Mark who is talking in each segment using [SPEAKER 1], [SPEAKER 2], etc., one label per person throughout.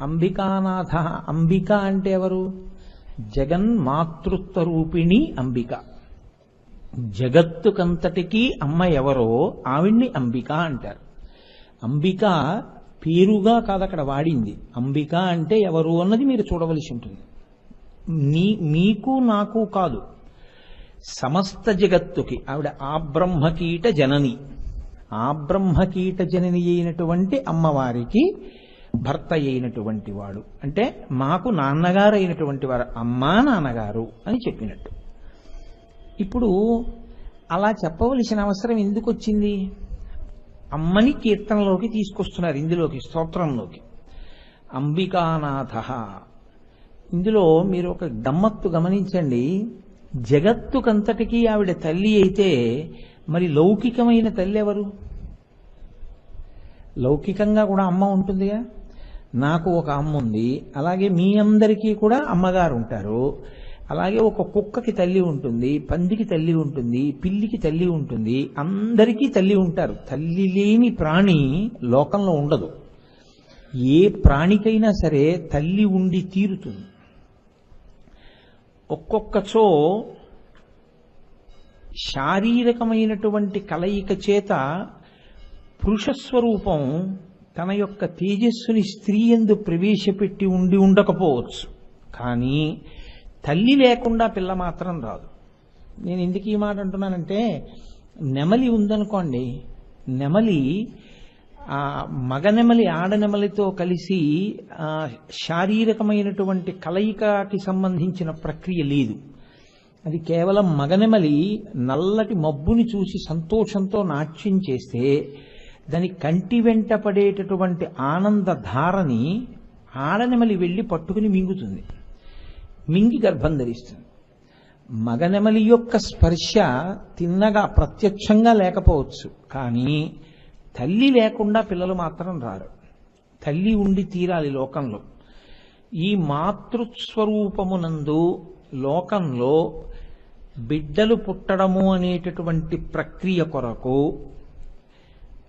[SPEAKER 1] అంబికానాథ. అంబిక అంటే ఎవరు? జగన్మాతృత్వ రూపిణి అంబిక. జగత్తుకంతటికీ అమ్మ ఎవరో ఆవిడ్ని అంబిక అంటారు. అంబిక పేరుగా కాదు అక్కడ వాడింది. అంబిక అంటే ఎవరు అన్నది మీరు చూడవలసి ఉంటుంది. నీ మీకు నాకు కాదు. సమస్త జగత్తుకి. ఆవిడ ఆ బ్రహ్మకీట జనని. ఆ బ్రహ్మకీట జనని అయినటువంటి అమ్మవారికి భర్త అయినటువంటి వాడు. అంటే మాకు నాన్నగారు అయినటువంటి వారు అమ్మా నాన్నగారు అని చెప్పినట్టు. ఇప్పుడు అలా చెప్పవలసిన అవసరం ఎందుకు వచ్చింది అమ్మని కీర్తనలోకి తీసుకొస్తున్నారు ఇందులోకి స్తోత్రంలోకి. అంబికానాథ. ఇందులో మీరు ఒక గమ్మత్తు గమనించండి. జగత్తుకంతటికీ ఆవిడ తల్లి అయితే మరి లౌకికమైన తల్లి ఎవరు లౌకికంగా కూడా అమ్మ ఉంటుందిగా? నాకు ఒక అమ్మ ఉంది. అలాగే మీ అందరికీ కూడా అమ్మగారు ఉంటారు. అలాగే ఒక కుక్కకి తల్లి ఉంటుంది పందికి తల్లి ఉంటుంది పిల్లికి తల్లి ఉంటుంది. అందరికీ తల్లి ఉంటారు. తల్లి లేని ప్రాణి లోకంలో ఉండదు. ఏ ప్రాణికైనా సరే తల్లి ఉండి తీరుతుంది. ఒక్కొక్కచో శారీరకమైనటువంటి కలయిక చేత పురుషస్వరూపం తన యొక్క తేజస్సుని స్త్రీ ఎందు ప్రవేశపెట్టి ఉండి ఉండకపోవచ్చు. కానీ తల్లి లేకుండా పిల్ల మాత్రం రాదు. నేను ఎందుకు ఈ మాట అంటున్నానంటే నెమలి ఉందనుకోండి నెమలి ఆ మగ నెమలి ఆడనెమలితో కలిసి ఆ శారీరకమైనటువంటి కలయికకి సంబంధించిన ప్రక్రియ లేదు. అది కేవలం మగనెమలి నల్లటి మబ్బుని చూసి సంతోషంతో నాట్యం చేస్తే దాని కంటి వెంట పడేటటువంటి ఆనంద ధారని ఆడనెమలి వెళ్ళి పట్టుకుని మింగుతుంది. మింగి గర్భం ధరిస్తుంది. మగనెమలి యొక్క స్పర్శ తిన్నగా ప్రత్యక్షంగా లేకపోవచ్చు. కానీ తల్లి లేకుండా పిల్లలు మాత్రం రారు. తల్లి ఉండి తీరాలి లోకంలో. ఈ మాతృస్వరూపమునందు లోకంలో బిడ్డలు పుట్టడము అనేటటువంటి ప్రక్రియ కొరకు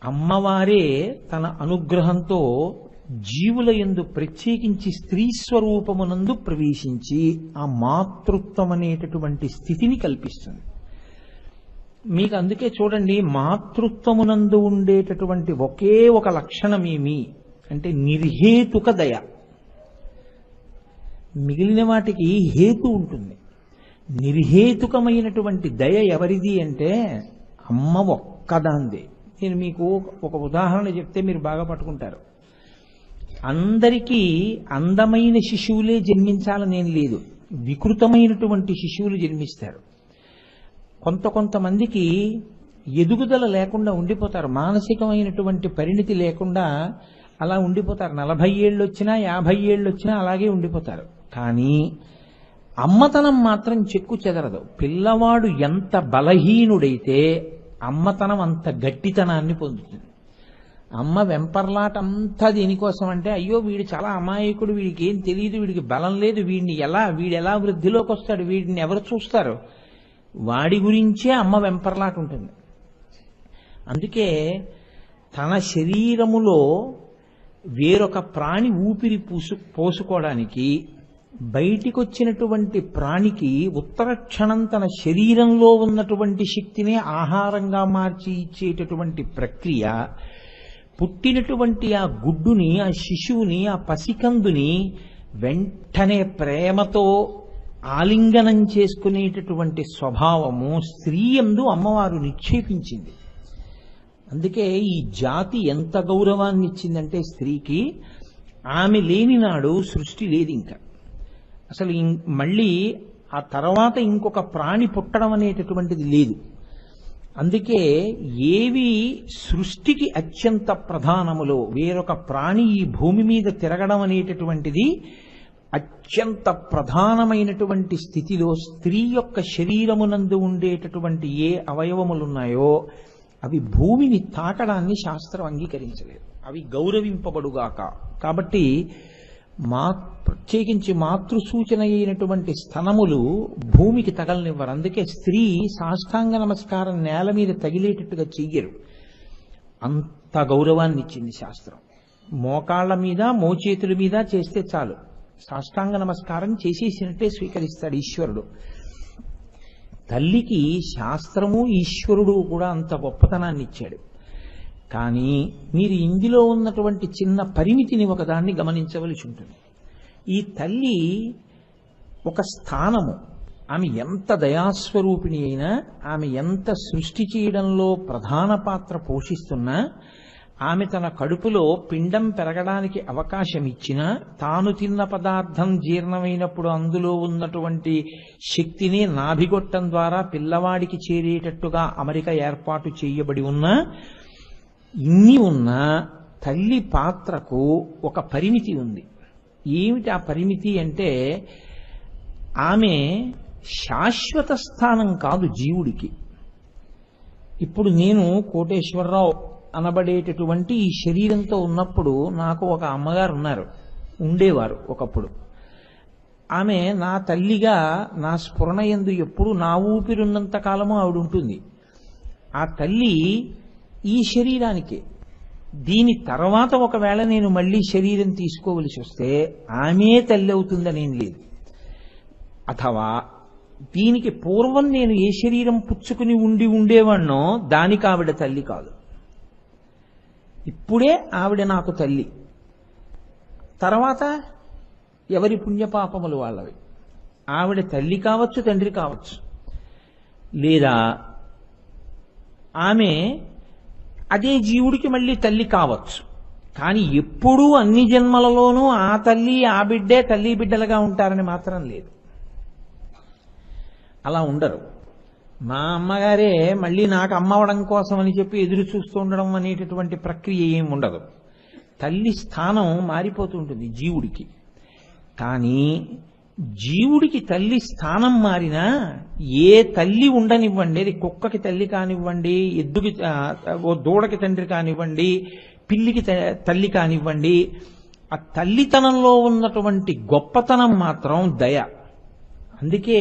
[SPEAKER 1] అమ్మవారే తన అనుగ్రహంతో జీవుల యందు ప్రత్యేకించి స్త్రీ స్వరూపమునందు ప్రవేశించి ఆ మాతృత్వం అనేటటువంటి స్థితిని కల్పిస్తుంది. మీకు అందుకే చూడండి మాతృత్వమునందు ఉండేటటువంటి ఒకే ఒక లక్షణమేమి అంటే నిర్హేతుక దయ. మిగిలిన వాటికి హేతు ఉంటుంది. నిర్హేతుకమైనటువంటి దయ ఎవరిది అంటే అమ్మ ఒక్కదాందే. నేను మీకు ఒక ఉదాహరణ చెప్తే మీరు బాగా పట్టుకుంటారు. అందరికీ అందమైన శిశువులే జన్మించాలనేం లేదు. వికృతమైనటువంటి శిశువులు జన్మిస్తారు. కొంత కొంతమందికి ఎదుగుదల లేకుండా ఉండిపోతారు. మానసికమైనటువంటి పరిణితి లేకుండా అలా ఉండిపోతారు. నలభై ఏళ్ళు వచ్చినా యాభై ఏళ్ళు వచ్చినా అలాగే ఉండిపోతారు. కానీ అమ్మతనం మాత్రం చెక్కు చెదరదు. పిల్లవాడు ఎంత బలహీనుడైతే అమ్మతనం అంత గట్టితనాన్ని పొందుతుంది. అమ్మ వెంపర్లాట అంతా దేనికోసం అంటే అయ్యో వీడు చాలా అమాయకుడు వీడికి ఏం తెలియదు వీడికి బలం లేదు వీడిని ఎలా వీడు ఎలా వృద్ధిలోకి వస్తాడు వీడిని ఎవరు చూస్తారు? వాడి గురించే అమ్మ వెంపర్లాట ఉంటుంది అందుకే తన శరీరములో వేరొక ప్రాణి ఊపిరి పూసు పోసుకోవడానికి బయటికి వచ్చినటువంటి ప్రాణికి ఉత్తర క్షణం తన శరీరంలో ఉన్నటువంటి శక్తినే ఆహారంగా మార్చి ఇచ్చేటటువంటి ప్రక్రియ పుట్టినటువంటి ఆ గుడ్డుని ఆ శిశువుని ఆ పసికందుని వెంటనే ప్రేమతో ఆలింగనం చేసుకునేటటువంటి స్వభావము స్త్రీ ఎందు అమ్మవారు నిక్షేపించింది. అందుకే ఈ జాతి ఎంత గౌరవాన్ని ఇచ్చిందంటే స్త్రీకి ఆమె లేని నాడు సృష్టి లేదు ఇంకా అసలు ఇం- మళ్ళీ ఆ తర్వాత ఇంకొక ప్రాణి పుట్టడం అనేటటువంటిది లేదు. అందుకే ఏవి సృష్టికి అత్యంత ప్రధానములో వేరొక ప్రాణి ఈ భూమి మీద తిరగడం అనేటటువంటిది అత్యంత ప్రధానమైనటువంటి స్థితిలో స్త్రీ యొక్క శరీరమునందు ఉండేటటువంటి ఏ అవయవములున్నాయో అవి భూమిని తాకడాన్ని శాస్త్రం అంగీకరించలేదు. అవి గౌరవింపబడుగాక. కాబట్టి మా ప్రత్యేకించి మాతృ సూచన అయినటువంటి స్థనములు భూమికి తగలనివ్వరు. అందుకే స్త్రీ సాష్టాంగ నమస్కారం నేల మీద తగిలేటట్టుగా చెయ్యరు. అంత గౌరవాన్ని ఇచ్చింది శాస్త్రం. మోకాళ్ళ మీద మోచేతుల మీద చేస్తే చాలు. సాష్టాంగ నమస్కారం చేసేసినట్టే స్వీకరిస్తాడు ఈశ్వరుడు. తల్లికి శాస్త్రము ఈశ్వరుడు కూడా అంత గొప్పతనాన్ని ఇచ్చాడు కానీ మీరు ఇందులో ఉన్నటువంటి చిన్న పరిమితిని ఒకదాన్ని గమనించవలసి ఉంటుంది. ఈ తల్లి ఒక స్థానము. ఆమె ఎంత దయాస్వరూపిణి అయినా ఆమె ఎంత సృష్టి చేయడంలో ప్రధాన పాత్ర పోషిస్తున్నా ఆమె తన కడుపులో పిండం పెరగడానికి అవకాశం ఇచ్చినా తాను తిన్న పదార్థం జీర్ణమైనప్పుడు అందులో ఉన్నటువంటి శక్తిని నాభిగొట్టం ద్వారా పిల్లవాడికి చేరేటట్టుగా అమరిక ఏర్పాటు చేయబడి ఉన్నా ఇన్ని ఉన్నా తల్లి పాత్రకు ఒక పరిమితి ఉంది. ఏమిటి ఆ పరిమితి అంటే ఆమె శాశ్వత స్థానం కాదు జీవుడికి. ఇప్పుడు నేను కోటేశ్వరరావు అనబడేటటువంటి ఈ శరీరంతో ఉన్నప్పుడు నాకు ఒక అమ్మగారు ఉన్నారు ఉండేవారు ఒకప్పుడు. ఆమె నా తల్లిగా నా స్ఫురణ ఎందు ఎప్పుడు నా ఊపిరున్నంత కాలము ఆవిడ ఉంటుంది ఆ తల్లి ఈ శరీరానికే. దీని తర్వాత ఒకవేళ నేను మళ్ళీ శరీరం తీసుకోవలసి వస్తే ఆమె తల్లి అవుతుందనేం లేదు. అథవా దీనికి పూర్వం నేను ఏ శరీరం పుచ్చుకుని ఉండి ఉండేవాణ్ణో దానికి ఆవిడ తల్లి కాదు. ఇప్పుడే ఆవిడ నాకు తల్లి. తర్వాత ఎవరి పుణ్యపాపములు వాళ్ళవి? ఆవిడ తల్లి కావచ్చు తండ్రి కావచ్చు. లేదా ఆమె అదే జీవుడికి మళ్ళీ తల్లి కావచ్చు. కానీ ఎప్పుడూ అన్ని జన్మలలోనూ ఆ తల్లి ఆ బిడ్డే తల్లి బిడ్డలుగా ఉంటారని మాత్రం లేదు. అలా ఉండరు. మా అమ్మగారే మళ్ళీ నాకు అమ్మవడం కోసం అని చెప్పి ఎదురు చూస్తూ ఉండడం అనేటటువంటి ప్రక్రియ ఏమి ఉండదు. తల్లి స్థానం మారిపోతూ ఉంటుంది జీవుడికి. కానీ జీవుడికి తల్లి స్థానం మారినా ఏ తల్లి ఉండనివ్వండి అది కుక్కకి తల్లి కానివ్వండి ఎద్దుకి ఓ దూడకి తండ్రి కానివ్వండి పిల్లికి త- తల్లి కానివ్వండి ఆ తల్లితనంలో ఉన్నటువంటి గొప్పతనం మాత్రం దయ. అందుకే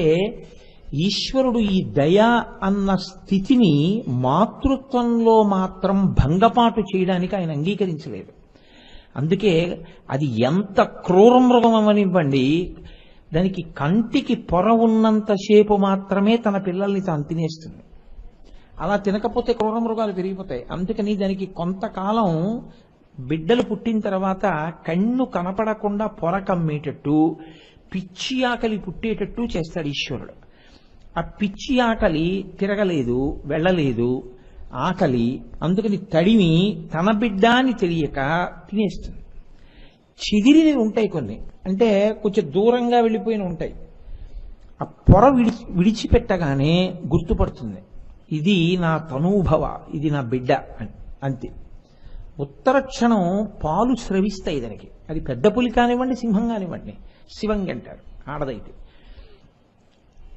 [SPEAKER 1] ఈశ్వరుడు ఈ దయ అన్న స్థితిని మాతృత్వంలో మాత్రం భంగపాటు చేయడానికి ఆయన అంగీకరించలేదు. అందుకే అది ఎంత క్రూర మృగం దానికి కంటికి పొర ఉన్నంతసేపు మాత్రమే తన పిల్లల్ని తాను తినేస్తుంది. అలా తినకపోతే క్రూర మృగాలు పెరిగిపోతాయి. అందుకని దానికి కొంతకాలం బిడ్డలు పుట్టిన తర్వాత కన్ను కనపడకుండా పొర కమ్మేటట్టు పిచ్చి ఆకలి పుట్టేటట్టు చేస్తాడు ఈశ్వరుడు. ఆ పిచ్చి ఆకలి తిరగలేదు వెళ్ళలేదు ఆకలి అందుకని తడిమి తన బిడ్డ అని తెలియక తినేస్తుంది. చిదిరినవి ఉంటాయి కొన్ని. అంటే కొంచెం దూరంగా వెళ్ళిపోయిన ఉంటాయి. ఆ పొర విడిచి విడిచిపెట్టగానే గుర్తుపడుతుంది. ఇది నా తనూభవ ఇది నా బిడ్డ అని అంతే. ఉత్తర క్షణం పాలు స్రవిస్తాయి దానికి. అది పెద్ద పులి కానివ్వండి సింహం కానివ్వండి. శివంగి అంటారు ఆడదైతే.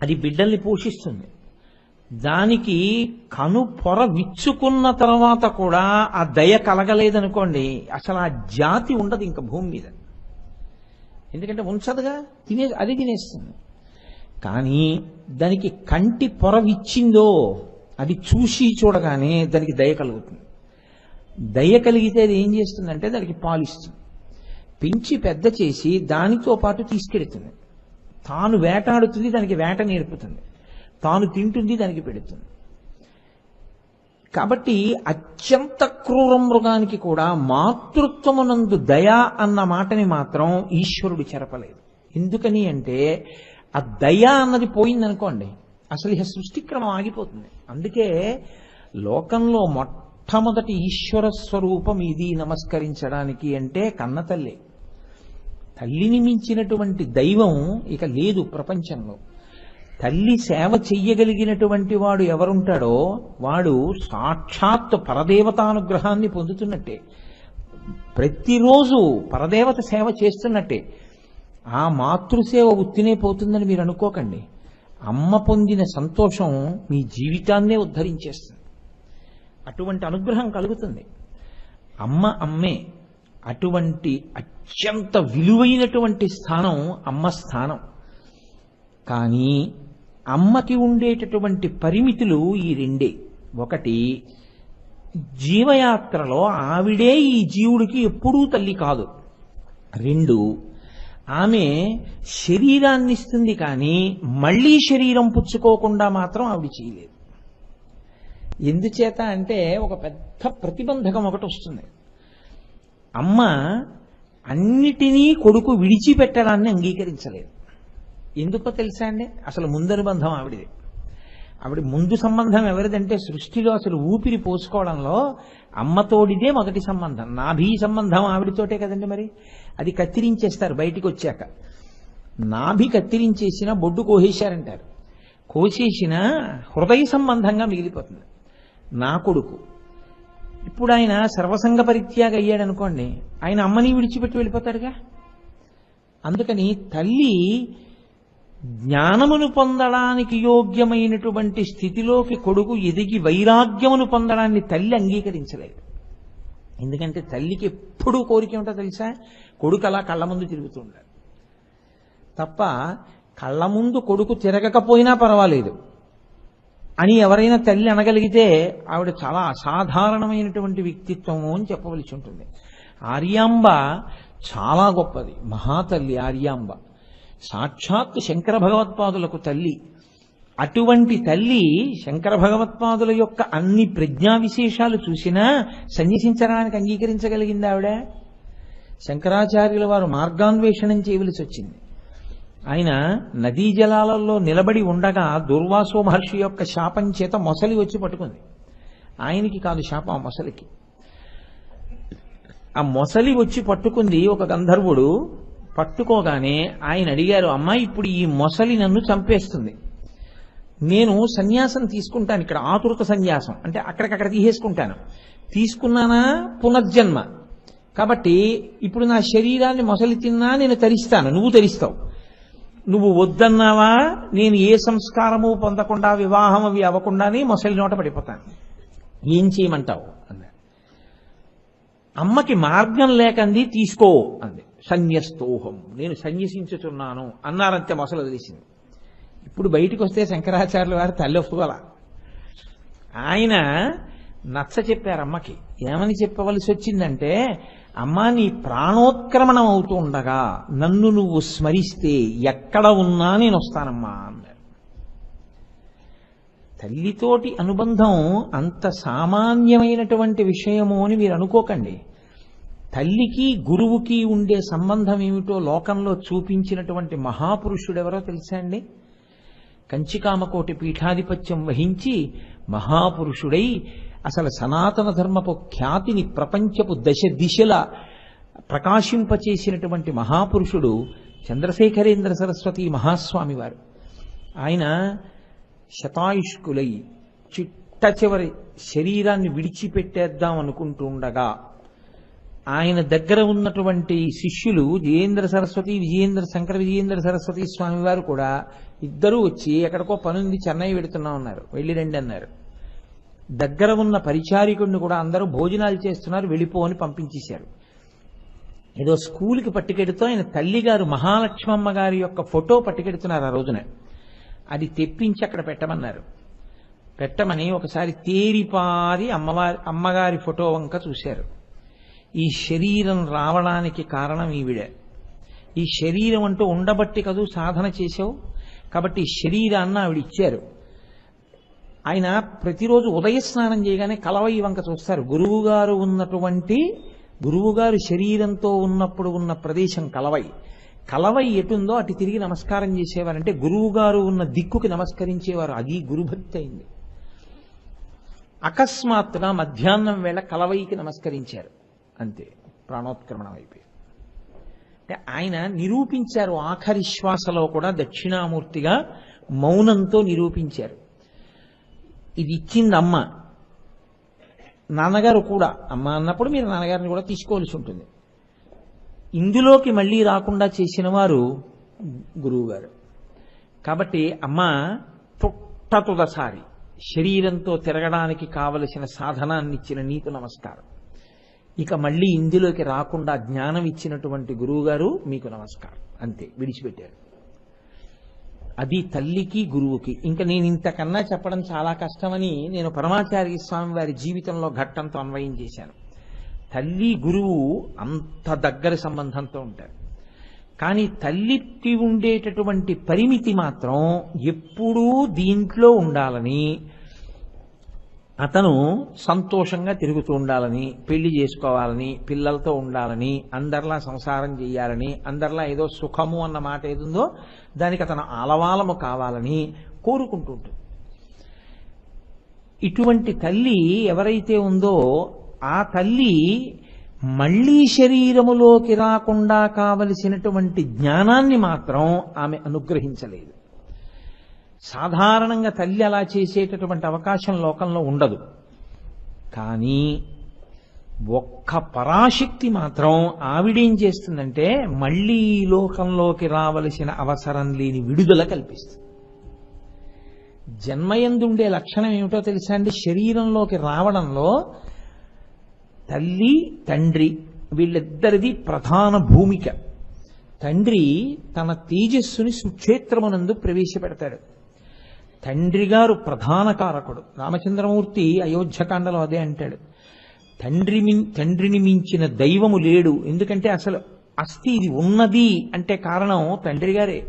[SPEAKER 1] అది బిడ్డల్ని పోషిస్తుంది. దానికి కను పొర విచ్చుకున్న తర్వాత కూడా ఆ దయ కలగలేదనుకోండి అసలు ఆ జాతి ఉండదు ఇంకా భూమి మీద. ఎందుకంటే ఉంచదుగా తినే అది తినేస్తుంది. కానీ దానికి కంటి పొర విచ్చిందో అది చూసి చూడగానే దానికి దయ కలుగుతుంది. దయ కలిగితే అది ఏం చేస్తుందంటే దానికి పాలిస్తుంది. పెంచి పెద్ద చేసి దానితో పాటు తీసుకెళ్తుంది. తాను వేటాడుతుంది దానికి వేట నేర్పుతుంది. తాను తింటుంది దానికి పెడుతుంది. కాబట్టి అత్యంత క్రూర మృగానికి కూడా మాతృత్వమునందు దయ అన్న మాటని మాత్రం ఈశ్వరుడు చెరపలేదు. ఎందుకని అంటే ఆ దయ అన్నది పోయిందనుకోండి అసలు ఇక సృష్టిక్రమం ఆగిపోతుంది. అందుకే లోకంలో మొట్టమొదటి ఈశ్వర స్వరూపం ఇది నమస్కరించడానికి అంటే కన్నతల్లి తల్లిని మించినటువంటి దైవం ఇక లేదు ప్రపంచంలో. తల్లి సేవ చెయ్యగలిగినటువంటి వాడు ఎవరుంటాడో వాడు సాక్షాత్ పరదేవతానుగ్రహాన్ని పొందుతున్నట్టే. ప్రతిరోజు పరదేవత సేవ చేస్తున్నట్టే. ఆ మాతృసేవ ఉత్తినే పోతుందని మీరు అనుకోకండి. అమ్మ పొందిన సంతోషం మీ జీవితాన్నే ఉద్ధరించేస్తుంది. అటువంటి అనుగ్రహం కలుగుతుంది. అమ్మ అమ్మే అటువంటి అత్యంత విలువైనటువంటి స్థానం అమ్మ స్థానం. కానీ అమ్మకి ఉండేటటువంటి పరిమితులు ఈ రెండే. ఒకటి జీవయాత్రలో ఆవిడే ఈ జీవుడికి ఎప్పుడూ తల్లి కాదు. రెండు ఆమె శరీరాన్ని ఇస్తుంది కానీ మళ్ళీ శరీరం పుచ్చుకోకుండా మాత్రం ఆవిడ చేయలేదు. ఎందుచేత అంటే ఒక పెద్ద ప్రతిబంధకం ఒకటి వస్తుంది. అమ్మ అన్నిటినీ కొడుకు విడిచిపెట్టడాన్ని అంగీకరించలేదు. ఎందుకో తెలుసా అండి? అసలు ముందనుబంధం ఆవిడది. ఆవిడ ముందు సంబంధం ఎవరిదంటే సృష్టిలో అసలు ఊపిరి పోసుకోవడంలో అమ్మతోడిదే మొదటి సంబంధం. నాభీ సంబంధం ఆవిడతోటే కదండి మరి? అది కత్తిరించేస్తారు బయటికి వచ్చాక నాభి కత్తిరించేసిన బొడ్డు కోసేశారంటారు. కోసేసిన హృదయ సంబంధంగా మిగిలిపోతుంది. నా కొడుకు. ఇప్పుడు ఆయన సర్వసంగ పరిత్యాగ అయ్యాడు అనుకోండి ఆయన అమ్మని విడిచిపెట్టి వెళ్ళిపోతాడుగా? అందుకని తల్లి జ్ఞానమును పొందడానికి యోగ్యమైనటువంటి స్థితిలోకి కొడుకు ఎదిగి వైరాగ్యమును పొందడాన్ని తల్లి అంగీకరించలేదు. ఎందుకంటే తల్లికి ఎప్పుడూ కోరిక ఉంటుందో తెలుసా? కొడుకు అలా కళ్ళ ముందు తిరుగుతూ ఉండాలి. తప్ప కళ్ళ ముందు కొడుకు తిరగకపోయినా పర్వాలేదు. అని ఎవరైనా తల్లి అనగలిగితే ఆవిడ చాలా అసాధారణమైనటువంటి వ్యక్తిత్వము అని చెప్పవలసి ఉంటుంది. ఆర్యాంబ చాలా గొప్పది. మహాతల్లి ఆర్యాంబ. సాక్షాత్ శంకర భగవత్పాదులకు తల్లి. అటువంటి తల్లి శంకర భగవత్పాదుల యొక్క అన్ని ప్రజ్ఞా విశేషాలు చూసినా సన్యసించడానికి అంగీకరించగలిగింది ఆవిడ. శంకరాచార్యుల వారు మార్గాన్వేషణం చేయవలసి వచ్చింది. ఆయన నదీ జలాలలో నిలబడి ఉండగా దుర్వాసో మహర్షి యొక్క శాపం చేత మొసలి వచ్చి పట్టుకుంది. ఆయనకి కాదు శాపం ఆ మొసలికి. ఆ మొసలి వచ్చి పట్టుకుంది ఒక గంధర్వుడు. పట్టుకోగానే ఆయన అడిగారు అమ్మాయి ఇప్పుడు ఈ మొసలి నన్ను చంపేస్తుంది. నేను సన్యాసం తీసుకుంటాను ఇక్కడ ఆతురత సన్యాసం. అంటే అక్కడికక్కడ తీసేసుకుంటాను. తీసుకున్నానా? పునర్జన్మ. కాబట్టి ఇప్పుడు నా శరీరాన్ని మొసలి తిన్నా నేను తరిస్తాను. నువ్వు తరిస్తావు. నువ్వు వద్దన్నావా? నేను ఏ సంస్కారము పొందకుండా వివాహం అవి అవ్వకుండానే మొసలి నోట పడిపోతాను. ఏం చేయమంటావు? అన్నాడు అమ్మకి మార్గం లేకంది తీసుకో. అంది. సన్యస్తోహం. నేను సన్యసించుతున్నాను అన్నారంతే మొసలు తెలిసింది ఇప్పుడు బయటికి వస్తే శంకరాచార్యుల వారు తల్లి ఒప్పుకోల ఆయన నచ్చ చెప్పారు అమ్మకి. ఏమని చెప్పవలసి వచ్చిందంటే అమ్మా నీ ప్రాణోత్క్రమణం అవుతూ ఉండగా నన్ను నువ్వు స్మరిస్తే ఎక్కడ ఉన్నా నేను వస్తానమ్మా అన్నారు. తల్లితోటి అనుబంధం అంత సామాన్యమైనటువంటి విషయము అని మీరు అనుకోకండి. తల్లికి గురువుకి ఉండే సంబంధం ఏమిటో లోకంలో చూపించినటువంటి మహాపురుషుడెవరో తెలుసా అండి? కంచికామకోటి పీఠాధిపత్యం వహించి మహాపురుషుడై అసలు సనాతన ధర్మపు ఖ్యాతిని ప్రపంచపు దశ దిశల ప్రకాశింపచేసినటువంటి మహాపురుషుడు చంద్రశేఖరేంద్ర సరస్వతి మహాస్వామి వారు ఆయన శతాయుష్కులై చిట్ట చివరి శరీరాన్ని విడిచిపెట్టేద్దాం అనుకుంటూ ఉండగా ఆయన దగ్గర ఉన్నటువంటి శిష్యులు విజయేంద్ర సరస్వతి విజయేంద్ర శంకర విజయేంద్ర సరస్వతి స్వామి వారు కూడా ఇద్దరూ వచ్చి ఎక్కడికో పనుంది చెన్నై వెడుతున్నా ఉన్నారు వెళ్ళి రండి అన్నారు. దగ్గర ఉన్న పరిచారికుడిని కూడా అందరూ భోజనాలు చేస్తున్నారు వెళ్ళిపో అని పంపించేశారు. ఏదో స్కూల్కి పట్టుకెడుతూ ఆయన తల్లిగారు మహాలక్ష్మమ్మ గారి యొక్క ఫోటో పట్టుకెడుతున్నారు ఆ రోజున. అది తెప్పించి అక్కడ పెట్టమన్నారు. పెట్టమని ఒకసారి తేరిపారి అమ్మవారి అమ్మగారి ఫోటో వంక చూశారు. ఈ శరీరం రావడానికి కారణం ఈవిడే. ఈ శరీరం అంటూ ఉండబట్టి కదూ సాధన చేసావు కాబట్టి శరీరాన్ని ఆవిడ ఇచ్చారు. ఆయన ప్రతిరోజు ఉదయ స్నానం చేయగానే కలవయి వంక చూస్తారు. గురువుగారు ఉన్నటువంటి గురువుగారు శరీరంతో ఉన్నప్పుడు ఉన్న ప్రదేశం కలవై కలవై ఎటుందో అటు తిరిగి నమస్కారం చేసేవారంటే గురువుగారు ఉన్న దిక్కుకి నమస్కరించేవారు. అది గురుభక్తి అయింది. అకస్మాత్తుగా మధ్యాహ్నం వేళ కలవైకి నమస్కరించారు. అంతే ప్రాణోత్క్రమణం అయిపోయి అంటే ఆయన నిరూపించారు ఆఖరి శ్వాసలో కూడా దక్షిణామూర్తిగా మౌనంతో నిరూపించారు. ఇది ఇచ్చింది అమ్మ నాన్నగారు కూడా అమ్మ అన్నప్పుడు మీరు నాన్నగారిని కూడా తీసుకోవాల్సి ఉంటుంది. ఇందులోకి మళ్ళీ రాకుండా చేసిన వారు గురువుగారు. కాబట్టి అమ్మ పుట్టతుదసారి శరీరంతో తిరగడానికి కావలసిన సాధనాన్ని ఇచ్చిన నీకు నమస్కారం. ఇక మళ్ళీ ఇందులోకి రాకుండా జ్ఞానం ఇచ్చినటువంటి గురువుగారు మీకు నమస్కారం. అంతే విడిచిపెట్టారు. అది తల్లికి గురువుకి. ఇంకా నేను ఇంతకన్నా చెప్పడం చాలా కష్టమని నేను పరమాచార్య స్వామి వారి జీవితంలో ఘట్టంతో అన్వయం చేశాను. తల్లి గురువు అంత దగ్గర సంబంధంతో ఉంటారు. కానీ తల్లికి ఉండేటటువంటి పరిమితి మాత్రం ఎప్పుడూ దీంట్లో ఉండాలని అతను సంతోషంగా తిరుగుతూ ఉండాలని పెళ్ళి చేసుకోవాలని పిల్లలతో ఉండాలని అందరిలా సంసారం చేయాలని అందరిలా ఏదో సుఖము అన్న మాట ఏదుందో దానికి అతను ఆలవాలము కావాలని కోరుకుంటూ ఉంటుంది. ఇటువంటి తల్లి ఎవరైతే ఉందో ఆ తల్లి మళ్ళీ శరీరములోకి రాకుండా కావలసినటువంటి జ్ఞానాన్ని మాత్రం ఆమె అనుగ్రహించలేదు. సాధారణంగా తల్లి అలా చేసేటటువంటి అవకాశం లోకంలో ఉండదు. కానీ ఒక్క పరాశక్తి మాత్రం ఆవిడేం చేస్తుందంటే మళ్ళీ లోకంలోకి రావలసిన అవసరం లేని విడుదల కల్పిస్తుంది. జన్మయందుండే లక్షణం ఏమిటో తెలుసా అండి? శరీరంలోకి రావడంలో తల్లి తండ్రి వీళ్ళిద్దరిది ప్రధాన భూమిక. తండ్రి తన తేజస్సుని సుక్షేత్రమునందు ప్రవేశపెడతాడు. తండ్రి గారు ప్రధాన కారకుడు. రామచంద్రమూర్తి అయోధ్యకాండలో అదే అంటాడు. తండ్రి తండ్రిని మించిన దైవము లేడు. ఎందుకంటే అసలు అస్థి ఇది ఉన్నది అంటే కారణం తండ్రి గారే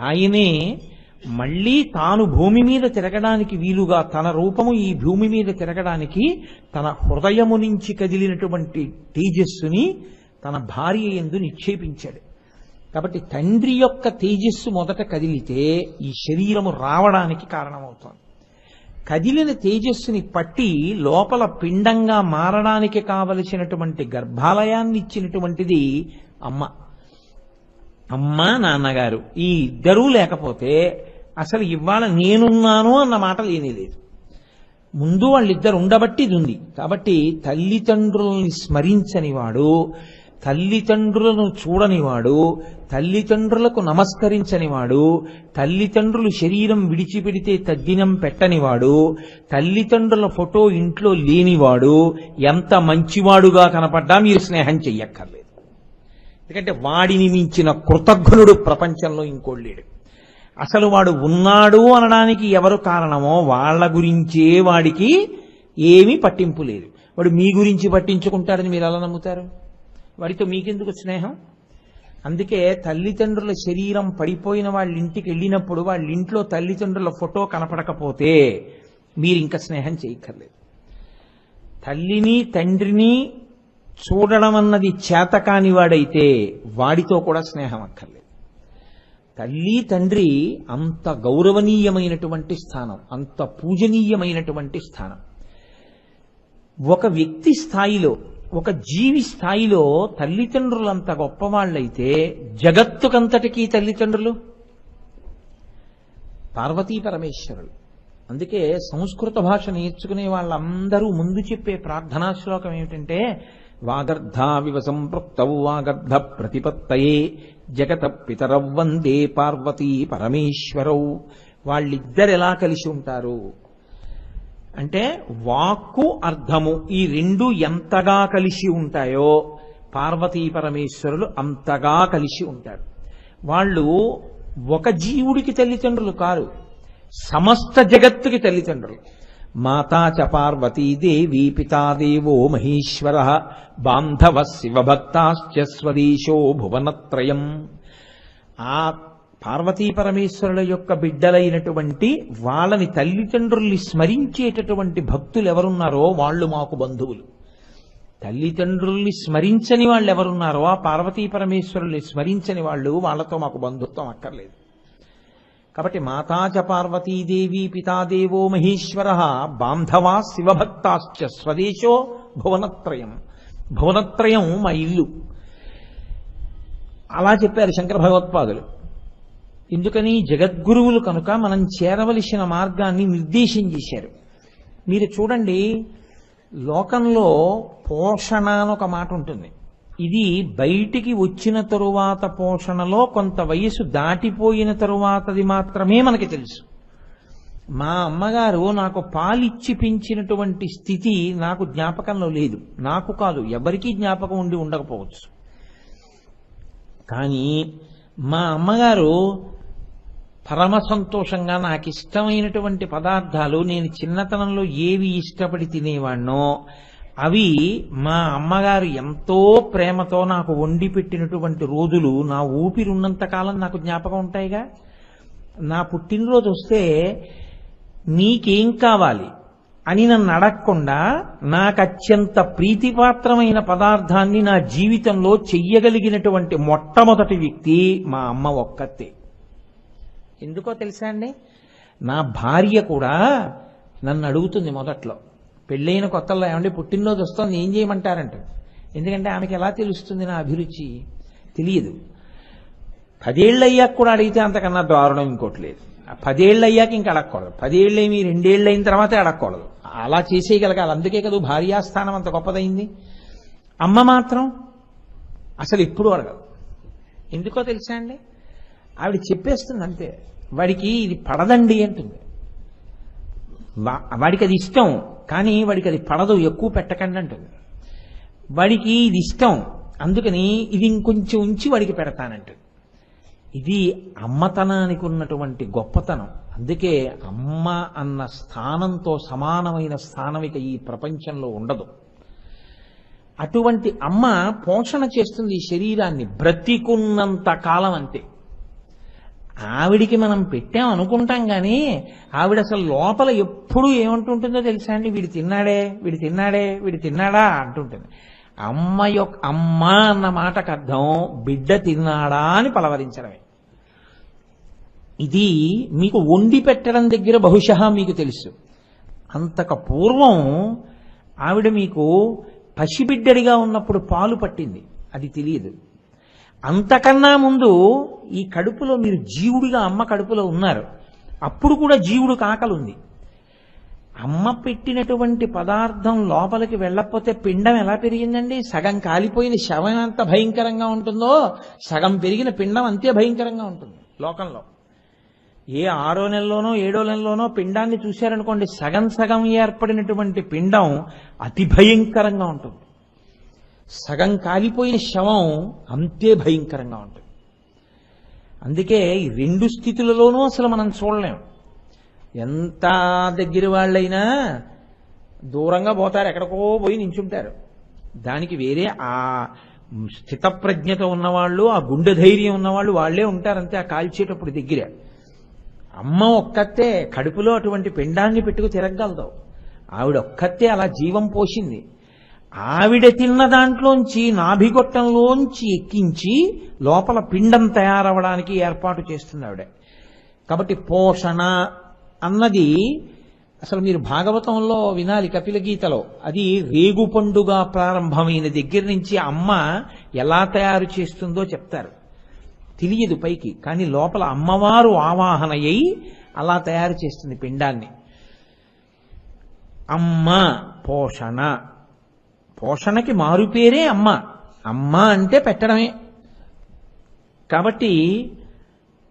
[SPEAKER 1] ఆయనే మళ్ళీ తాను భూమి మీద తిరగడానికి వీలుగా తన రూపము ఈ భూమి మీద తిరగడానికి తన హృదయము నుంచి కదిలినటువంటి తేజస్సుని తన భార్య ఎందు నిక్షేపించాడు. కాబట్టి తండ్రి యొక్క తేజస్సు మొదట కదిలితే ఈ శరీరము రావడానికి కారణమవుతోంది. కదిలిన తేజస్సుని పట్టి లోపల పిండంగా మారడానికి కావలసినటువంటి గర్భాలయాన్ని ఇచ్చినటువంటిది అమ్మ. అమ్మ నాన్నగారు ఈ ఇద్దరూ లేకపోతే అసలు ఇవాళ నేనున్నాను అన్న మాట లేనేలేదు ముందు వాళ్ళిద్దరు ఉండబట్టి ఇది ఉంది కాబట్టి తల్లిదండ్రుల్ని స్మరించని వాడు తల్లిదండ్రులను చూడనివాడు తల్లిదండ్రులకు నమస్కరించనివాడు తల్లిదండ్రులు శరీరం విడిచిపెడితే తద్దినం పెట్టనివాడు తల్లిదండ్రుల ఫోటో ఇంట్లో లేనివాడు ఎంత మంచివాడుగా కనపడ్డా మీరు స్నేహం చెయ్యక్కర్లేదు. ఎందుకంటే వాడిని మించిన కృతజ్ఞుడు ప్రపంచంలో ఇంకోడు లేడు. అసలు వాడు ఉన్నాడు అనడానికి ఎవరు కారణమో వాళ్ళ గురించే వాడికి ఏమీ పట్టింపు లేదు. వాడు మీ గురించి పట్టించుకుంటాడని మీరు ఎలా నమ్ముతారు? వాడితో మీకెందుకు స్నేహం? అందుకే తల్లిదండ్రుల శరీరం పడిపోయిన వాళ్ళ ఇంటికి వెళ్ళినప్పుడు వాళ్ళ ఇంట్లో తల్లిదండ్రుల ఫోటో కనపడకపోతే మీరు ఇంకా స్నేహం చేయక్కర్లేదు. తల్లిని తండ్రిని చూడడం అన్నది చేతకాని వాడైతే వాడితో కూడా స్నేహం అక్కర్లేదు. తల్లి తండ్రి అంత గౌరవనీయమైనటువంటి స్థానం అంత పూజనీయమైనటువంటి స్థానం. ఒక వ్యక్తి స్థాయిలో ఒక జీవి స్థాయిలో తల్లిదండ్రులంత గొప్పవాళ్ళైతే జగత్తుకంతటికీ తల్లిదండ్రులు? పార్వతీ పరమేశ్వరులు. అందుకే సంస్కృత భాష నేర్చుకునే వాళ్ళందరూ ముందు చెప్పే ప్రార్థనా శ్లోకం ఏమిటంటే వాగర్ధావివ సంపృక్తౌ వాగర్ధ ప్రతిపత్తయే జగత పితరవ్వందే పార్వతీ పరమేశ్వరౌ. వాళ్ళిద్దరు ఎలా కలిసి ఉంటారు? అంటే వాక్కు అర్థము ఈ రెండు ఎంతగా కలిసి ఉంటాయో పార్వతీ పరమేశ్వరులు అంతగా కలిసి ఉంటారు. వాళ్ళు ఒక జీవుడికి తల్లిదండ్రులు కారు. సమస్త జగత్తుకి తల్లిదండ్రులు. మాతా చ పార్వతీదేవి పితాదేవో మహేశ్వర బాంధవ శివభక్తాశ్చ స్వదేశో భువనత్రయం. ఆ పార్వతీ పరమేశ్వరుల యొక్క బిడ్డలైనటువంటి వాళ్ళని తల్లిదండ్రుల్ని స్మరించేటటువంటి భక్తులు ఎవరున్నారో వాళ్ళు మాకు బంధువులు. తల్లిదండ్రుల్ని స్మరించని వాళ్ళు ఎవరున్నారో ఆ పార్వతీ పరమేశ్వరుల్ని స్మరించని వాళ్ళు వాళ్ళతో మాకు బంధుత్వం అక్కర్లేదు. కాబట్టి మాతాచ పార్వతీదేవి పితాదేవో మహేశ్వర బాంధవా శివభక్తాశ్చ స్వదేశో భువనత్రయం. భువనత్రయం మా ఇల్లు. అలా చెప్పారు శంకర భగవత్పాదులు. ఎందుకని జగద్గురువులు కనుక మనం చేరవలసిన మార్గాన్ని నిర్దేశం చేశారు. మీరు చూడండి లోకంలో పోషణ అని ఒక మాట ఉంటుంది. ఇది బయటికి వచ్చిన తరువాత పోషణలో కొంత వయసు దాటిపోయిన తరువాతది మాత్రమే మనకి తెలుసు. మా అమ్మగారు నాకు పాలిచ్చి పెంచినటువంటి స్థితి నాకు జ్ఞాపకంలో లేదు. నాకు కాదు ఎవరికీ జ్ఞాపకం ఉండి ఉండకపోవచ్చు. కానీ మా అమ్మగారు పరమ సంతోషంగా నాకు ఇష్టమైనటువంటి పదార్థాలు నేను చిన్నతనంలో ఏవి ఇష్టపడి తినేవాణ్ణో అవి మా అమ్మగారు ఎంతో ప్రేమతో నాకు వండి పెట్టినటువంటి రోజులు నా ఊపిరి నాకు జ్ఞాపకం ఉంటాయిగా. నా పుట్టినరోజు వస్తే నీకేం కావాలి అని నన్ను అడగకుండా నాకు అత్యంత ప్రీతిపాత్రమైన పదార్థాన్ని నా జీవితంలో చెయ్యగలిగినటువంటి మొట్టమొదటి వ్యక్తి మా అమ్మ ఒక్కతే. ఎందుకో తెలుసా అండి? నా భార్య కూడా నన్ను అడుగుతుంది మొదట్లో. పెళ్ళైన కొత్తలో ఏమంటే పుట్టినరోజు వస్తుంది ఏం చేయమంటారంట. ఎందుకంటే ఆమెకి ఎలా తెలుస్తుంది నా అభిరుచి? తెలియదు. పదేళ్ళు అయ్యాక కూడా అడిగితే అంతకన్నా దారుణం ఇంకోటి లేదు. పదేళ్ళు అయ్యాక ఇంకా అడగకూడదు. పదేళ్ళు ఏమి రెండేళ్ళు అయిన తర్వాతే అడగకూడదు. అలా చేసేయగలగాలి. అందుకే కదా భార్యాస్థానం అంత గొప్పదైంది. అమ్మ మాత్రం అసలు ఎప్పుడు అడగదు. ఎందుకో తెలుసా అండి? ఆవిడ చెప్పేస్తుంది అంతే వాడికి ఇది పడదండి అంటుంది. వాడికి అది ఇష్టం కానీ వాడికి అది పడదు ఎక్కువ పెట్టకండి అంటుంది. వాడికి ఇది ఇష్టం అందుకని ఇది ఇంకొంచెం ఉంచి వాడికి పెడతానంటుంది. ఇది అమ్మతనానికి ఉన్నటువంటి గొప్పతనం. అందుకే అమ్మ అన్న స్థానంతో సమానమైన స్థానం ఇక ఈ ప్రపంచంలో ఉండదు. అటువంటి అమ్మ పోషణ చేస్తుంది ఈ శరీరాన్ని బ్రతికున్నంత కాలం అంతే. ఆవిడికి మనం పెట్టాం అనుకుంటాం కానీ ఆవిడ అసలు లోపల ఎప్పుడు ఏమంటుంటుందో తెలుసా అండి? వీడు తిన్నాడే వీడు తిన్నాడే వీడు తిన్నాడా అంటుంటుంది. అమ్మ యొక్క అమ్మ అన్న మాటకు అర్థం బిడ్డ తిన్నాడా అని పలవరించడమే. ఇది మీకు వండి పెట్టడం దగ్గర బహుశా మీకు తెలుసు. అంతక పూర్వం ఆవిడ మీకు పసిబిడ్డడిగా ఉన్నప్పుడు పాలు పట్టింది. అది తెలియదు. అంతకన్నా ముందు ఈ కడుపులో మీరు జీవుడిగా అమ్మ కడుపులో ఉన్నారు. అప్పుడు కూడా జీవుడు కాకలుంది. అమ్మ పెట్టినటువంటి పదార్థం లోపలికి వెళ్ళకపోతే పిండం ఎలా పెరిగిందండి? సగం కాలిపోయిన శవం ఎంత భయంకరంగా ఉంటుందో సగం పెరిగిన పిండం అంతే భయంకరంగా ఉంటుంది లోకంలో. ఏ ఆరో నెలలోనో ఏడో నెలలోనో పిండాన్ని చూశారనుకోండి సగం సగం ఏర్పడినటువంటి పిండం అతి భయంకరంగా ఉంటుంది. సగం కాలిపోయిన శవం అంతే భయంకరంగా ఉంటుంది. అందుకే ఈ రెండు స్థితులలోనూ అసలు మనం చూడలేం. ఎంత దగ్గర వాళ్ళైనా దూరంగా పోతారు ఎక్కడికో పోయి నించుంటారు. దానికి వేరే ఆ స్థితప్రజ్ఞత ఉన్నవాళ్ళు ఆ గుండె ధైర్యం ఉన్నవాళ్ళు వాళ్ళే ఉంటారంతే ఆ కాల్చేటప్పుడు దగ్గర. అమ్మ ఒక్కతే కడుపులో అటువంటి పిండాన్ని పెట్టుకు తిరగలదు ఆవిడ ఒక్కతే అలా జీవం పోసింది ఆవిడ తిన్న దాంట్లోంచి నాభిగొట్టంలోంచి ఎక్కించి లోపల పిండం తయారవడానికి ఏర్పాటు చేస్తుంది ఆవిడ కాబట్టి పోషణ అన్నది అసలు మీరు భాగవతంలో వినాలి కపిల గీతలో. అది రేగు పండుగ ప్రారంభమైన దగ్గర నుంచి అమ్మ ఎలా తయారు చేస్తుందో చెప్తారు. తెలియదు పైకి కానీ లోపల అమ్మవారు ఆవాహన అయి అలా తయారు చేస్తుంది పిండాన్ని. అమ్మ పోషణ. పోషణకి మారుపేరే అమ్మ. అమ్మ అంటే పెట్టడమే. కాబట్టి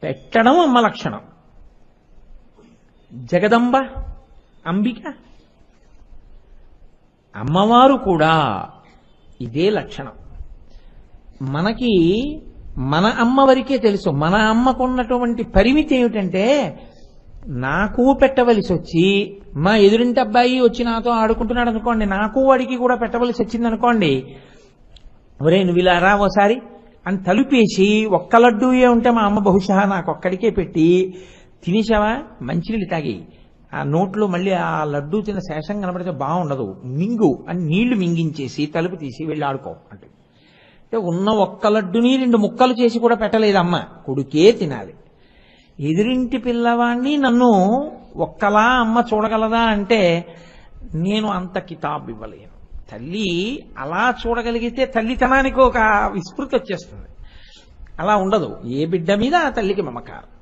[SPEAKER 1] పెట్టడం అమ్మ లక్షణం. జగదంబ అంబిక. అమ్మవారు కూడా ఇదే లక్షణం. మనకి మన అమ్మ వరకే తెలుసు. మన అమ్మకున్నటువంటి పరిమితి ఏమిటంటే నాకు పెట్టవలసి వచ్చి మా ఎదురింటి అబ్బాయి వచ్చి నాతో ఆడుకుంటున్నాడు అనుకోండి నాకు వాడికి కూడా పెట్టవలసి వచ్చింది అనుకోండి ఒరే నువ్వు ఇలా రా ఓసారి అని తలుపేసి ఒక్క లడ్డూయే ఉంటే మా అమ్మ బహుశా నాకు ఒక్కడికే పెట్టి తినేసావా? మంచినీళ్ళు తాగి. ఆ నోట్లో మళ్ళీ ఆ లడ్డూ తిన్న శేషం కనబడితే బాగుండదు మింగు అని నీళ్ళు మింగించేసి తలుపు తీసి వెళ్ళి ఆడుకో అంటే అంటే ఉన్న ఒక్క లడ్డుని రెండు ముక్కలు చేసి కూడా పెట్టలేదమ్మ. కొడుకే తినాలి. ఎదురింటి పిల్లవాణ్ణి నన్ను ఒక్కలా అమ్మ చూడగలదా అంటే నేను అంత కితాబ్ ఇవ్వలేను. తల్లి అలా చూడగలిగితే తల్లితనానికి ఒక విస్మృతి వచ్చేస్తుంది. అలా ఉండదు. ఏ బిడ్డ మీద ఆ తల్లికి మమకారం.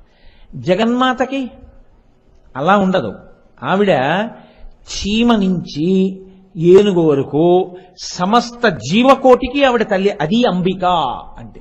[SPEAKER 1] జగన్మాతకి అలా ఉండదు. ఆవిడ చీమ నుంచి ఏనుగు వరకు సమస్త జీవకోటికి ఆవిడ తల్లి అది అంబిక అంటే.